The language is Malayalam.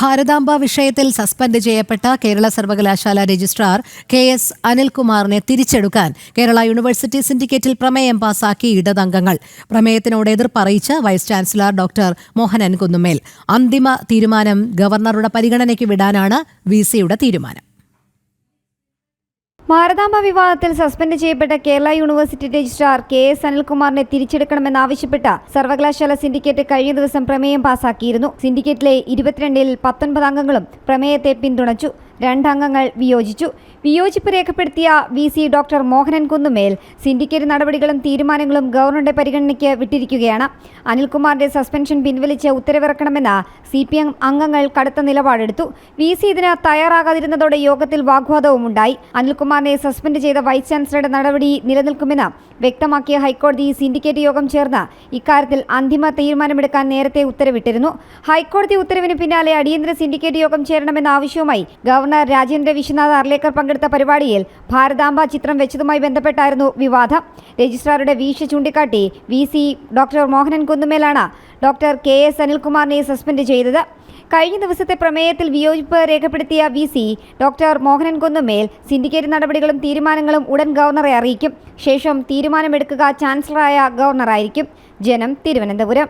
ഭാരതാംബ വിഷയത്തിൽ സസ്പെൻഡ് ചെയ്യപ്പെട്ട കേരള സർവകലാശാല രജിസ്ട്രാർ കെ എസ് അനിൽകുമാറിനെ തിരിച്ചെടുക്കാൻ കേരള യൂണിവേഴ്സിറ്റി സിൻഡിക്കേറ്റിൽ പ്രമേയം പാസാക്കി ഇടതംഗങ്ങൾ. പ്രമേയത്തിനോട് എതിർപ്പറിയിച്ച് vice chancellor doctor Mohanan Kunnumel അന്തിമ തീരുമാനം ഗവർണറുടെ പരിഗണനയ്ക്ക് വിടാനാണ് വി സിയുടെ തീരുമാനം. ഭാരതാംബ വിവാദത്തിൽ സസ്പെൻഡ് ചെയ്യപ്പെട്ട Kerala university registrar K S അനിൽകുമാറിനെ തിരിച്ചെടുക്കണമെന്നാവശ്യപ്പെട്ട സർവകലാശാല സിൻഡിക്കേറ്റ് കഴിഞ്ഞ ദിവസം പ്രമേയം പാസാക്കിയിരുന്നു. സിൻഡിക്കേറ്റിലെ ഇരുപത്തിരണ്ടിൽ പത്തൊൻപത് അംഗങ്ങളും പ്രമേയത്തെ പിന്തുണച്ചു. രണ്ടംഗങ്ങൾ വിയോജിച്ചു. വിയോജിപ്പ് രേഖപ്പെടുത്തിയ V C doctor Mohanan Kunnumel syndicate നടപടികളും തീരുമാനങ്ങളും ഗവർണറുടെ പരിഗണനയ്ക്ക് വിട്ടിരിക്കുകയാണ്. അനിൽകുമാറിന്റെ സസ്പെൻഷൻ പിൻവലിച്ച് ഉത്തരവിറക്കണമെന്ന് സി പി എം അംഗങ്ങൾ കടുത്ത നിലപാടെടുത്തു. വി സി ഇതിന് തയ്യാറാകാതിരുന്നതോടെ യോഗത്തിൽ വാഗ്വാദവും ഉണ്ടായി. അനിൽകുമാറിനെ സസ്പെൻഡ് ചെയ്ത വൈസ് ചാൻസലറുടെ നടപടി നിലനിൽക്കുമെന്ന് വ്യക്തമാക്കിയ ഹൈക്കോടതി സിൻഡിക്കേറ്റ് യോഗം ചേർന്ന് ഇക്കാര്യത്തിൽ അന്തിമ തീരുമാനമെടുക്കാൻ നേരത്തെ ഉത്തരവിട്ടിരുന്നു. ഹൈക്കോടതി ഉത്തരവിന് പിന്നാലെ അടിയന്തര സിൻഡിക്കേറ്റ് യോഗം ചേരണമെന്ന ആവശ്യവുമായി ഗവർണർ രാജേന്ദ്ര വിശ്വനാഥ് അർലേക്കർ പങ്കെടുത്ത പരിപാടിയിൽ ഭാരതാംബ ചിത്രം വെച്ചതുമായി ബന്ധപ്പെട്ടായിരുന്നു വിവാദം. രജിസ്ട്രാറുടെ വീഴ്ച ചൂണ്ടിക്കാട്ടി വി സി ഡോക്ടർ മോഹനൻ കുന്നുമേലാണ് ഡോക്ടർ കെ എസ് അനിൽകുമാറിനെ സസ്പെൻഡ് ചെയ്തത്. കഴിഞ്ഞ ദിവസത്തെ പ്രമേയത്തിൽ വിയോജിപ്പ് രേഖപ്പെടുത്തിയ V C doctor Mohanan Kunnumel syndicate നടപടികളും തീരുമാനങ്ങളും ഉടൻ ഗവർണറെ അറിയിക്കും. ശേഷം തീരുമാനമെടുക്കുക ചാൻസലറായ ഗവർണറായിരിക്കും. ജനം തിരുവനന്തപുരം.